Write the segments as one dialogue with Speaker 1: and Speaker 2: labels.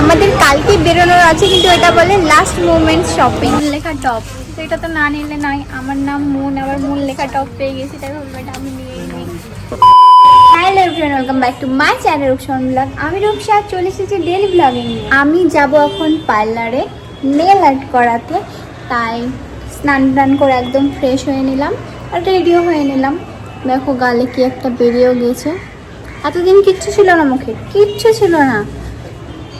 Speaker 1: আমাদের কালকে বেরোনোর আছে কিন্তু এটা বলে লাস্ট মোমেন্ট শপিং লেখা টপ। তো এটা তো না নিলে নাই আমার নাম মুন আবার মুন লেখা টপ পেয়ে গেছি তাই ভাবলাম এটা আমি নিয়েই নিই। Hello everyone welcome back to my channel Rupsan blog আমি রূপসা চলে এসেছি ডেলি ব্লগিং আমি যাব এখন পার্লারে নেল আর্ট করাতে তাই স্নান টান করে একদম ফ্রেশ হয়ে নিলাম আর রেডিও হয়ে নিলাম। দেখো গালে কি একটা বেরিয়েও গেছে। এতদিন কিচ্ছু ছিল না মুখে কিচ্ছু ছিল না।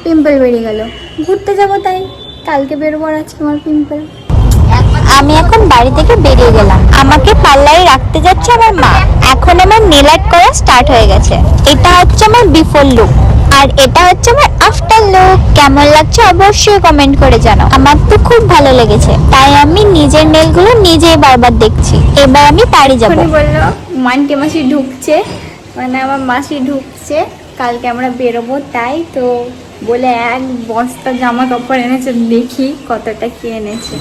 Speaker 1: পিম্পল বেরিয়ে গেল। ঘুরতে যাব তাই। কালকে বেরোবো আর আজকে আমার পিম্পল।
Speaker 2: আমি এখন বাড়ি থেকে বেরিয়ে গেলাম। আমাকে পার্লারে রাখতে যাচ্ছে আমার মা। এখন আমার নেল আর্ট করা স্টার্ট হয়ে গেছে। এটা হচ্ছে আমার বিফোর লুক আর এটা হচ্ছে আমার আফটার লুক কেমন লাগছে অবশ্যই কমেন্ট করে জানাও। আমার তো খুব ভালো লেগেছে। তাই আমি নিজের নেলগুলো নিজেই বারবার দেখছি। এবার আমি বাড়ি যাব।
Speaker 1: বলল মানকে মাসি ঢুকছে। মানে আমার মাসি ঢুকছে। কালকে আমরা বেরোবো তাই তো বলে এক বস্তা জামা কাপড় এনেছে দেখি কতটা কি এনেছে।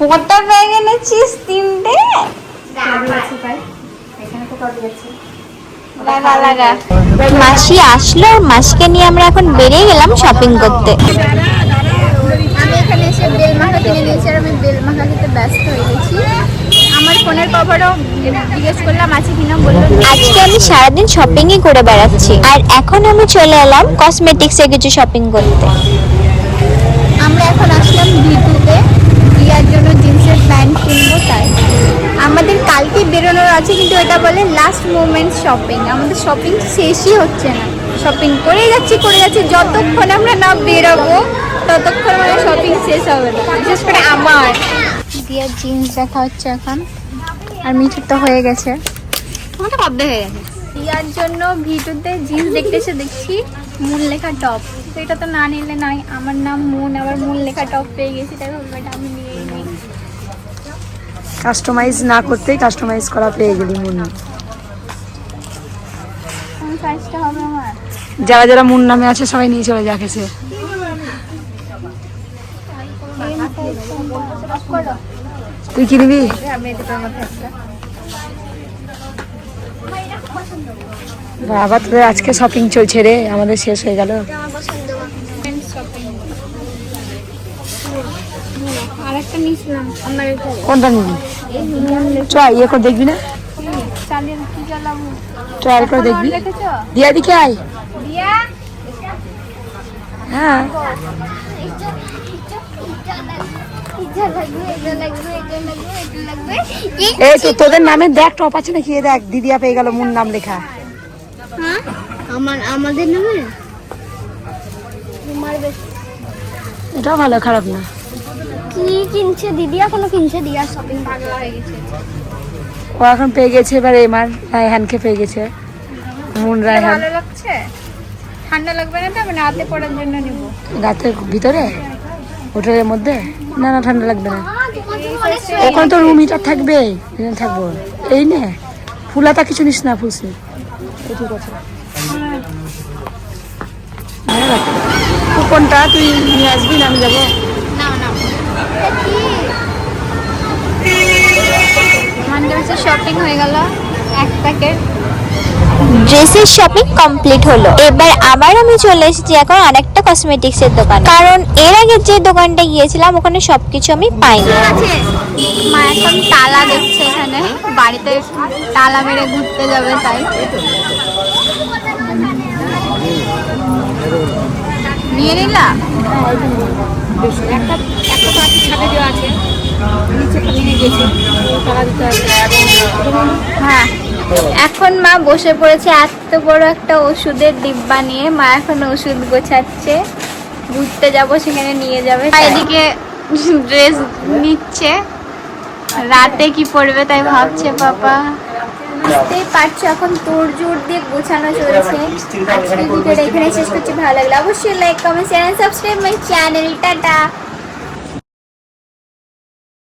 Speaker 2: কত ব্যাগ এনেছিস তিনটে? মাসি আসলো মাসিকে নিয়ে আমরা এখন বেরিয়ে গেলাম শপিং করতে।
Speaker 1: আমি এখানে এসে বেল মাখা কিনে নিয়েছি আর আমি বেল মাখা খেতে ব্যস্ত হয়ে গেছি। আমার ফোনের কভারও জিজ্ঞেস করলাম আছে কিনা বলল।
Speaker 2: আজকে আমি সারাদিন শপিংই করে বেড়াচ্ছি। আর এখন আমি চলে এলাম কসমেটিক্সে কিছু শপিং করতে।
Speaker 1: আমরা এখন আসলাম ভিটুতে রিয়ার জন্য জিন্সের প্যান্ট কিনবো তাই। আমাদের কালকে বেরোনোর আছে কিন্তু এটা বলে লাস্ট মোমেন্ট শপিং আমাদের শপিং শেষই হচ্ছে না। শপিং করেই যাচ্ছি করে যাচ্ছি। যতক্ষণ আমরা না বেরোবো ততক্ষণ মানে শপিং শেষ হবে না। বিশেষ করে আমার। রিয়ার জিন্স দেখা হচ্ছে এখন। আর মিঠুর তো হয়ে গেছে।
Speaker 2: আমারটা কবে হয়ে গেছে।
Speaker 1: জন্য ভিটুতে জিন্স দেখতে এসে দেখছি। মূল লেখা টপ তো এটা তো না নিলে নাই। আমার নাম মুন আবার মূল লেখা টপ পেয়ে গেছি। তাই ভাবলাম এটা আমি নিয়েই নিই।
Speaker 3: কাস্টমাইজ না করতেই কাস্টমাইজ করা পেয়ে গেলি মুন।
Speaker 1: কোন সাইজটা হবে আমার?
Speaker 3: যারা যারা মুন নামে আছে সবাই নিয়ে চলে যাকেছে তুই কি কিনবি বাবা তোদের আজকে শপিং চলছে রে। আমাদের শেষ হয়ে গেল। কোনটা নিবি? চ ইয়ে করে দেখবি না? ট্রায়াল করে দেখবি। দিয়া দিকে আয়। হ্যাঁ
Speaker 1: এটা লাগবে এটা লাগবে এটা লাগবে এটা লাগবে
Speaker 3: এই তো তোদের নামে দেখ টপ আছে নাকি? এ দেখ দিদিয়া পেয়ে গেল মুন নাম লেখা।
Speaker 1: হ্যাঁ? আমার আমাদের নামে?
Speaker 3: এটাও ভালো খারাপ না।
Speaker 1: কি কিনছে দিদি? এখনও কিনছে দিয়া শপিং ভালো হয়ে গেছে।
Speaker 3: ও এখন পেয়ে গেছে এবার এমার রায়হানকে পেয়ে গেছে। মুন রায়হান।
Speaker 1: ভালো লাগছে? ঠান্ডা লাগবে না তো? আমি রাতে পড়ার জন্য নিব।
Speaker 3: রাতের ভিতরে? হোটেলের মধ্যে? না না, ঠান্ডা লাগবে না। ওখানে তো রুম হিটার থাকবে। থাকব। এই নে, ফুলাতা কিছু নিস না, ফুলসি। ঠিক আছে। কুপনটা তুই নিয়ে আসবি না আমি যাব?
Speaker 1: শপিং হয়ে গেল। এক প্যাকেট
Speaker 2: ড্রেসের শপিং কমপ্লিট হলো। এবার আবার আমি চলে এসেছি এখন আরেকটা কসমেটিক্স এর দোকান। কারণ এর আগে যে দোকানটা গিয়েছিলাম, ওখানে সবকিছু আমি পাইনি।
Speaker 1: আছে। মা এখন তালা দেখছে এখানে। বাড়িতে তালা মেরে ঘুরতে যাবে, তাই। নিয়ে হ্যাঁ। এখন মা বসে পড়েছে এত বড় একটা ওষুধের ডিব্বা নিয়ে মা এখন ওষুধ গোছাচ্ছে। ঘুরতে যাব, সেখানে নিয়ে যাবে। এদিকে ড্রেস নিচ্ছে। রাতে কি পড়বে তাই ভাবছে পাপা। বুঝতেই পারছ, এখন তোর জোর দিয়ে গোছানো চলছে। আজকে ভিডিওটা এখানে শেষ করছি, ভালো লাগল অবশ্যই like comment share subscribe my channel tata.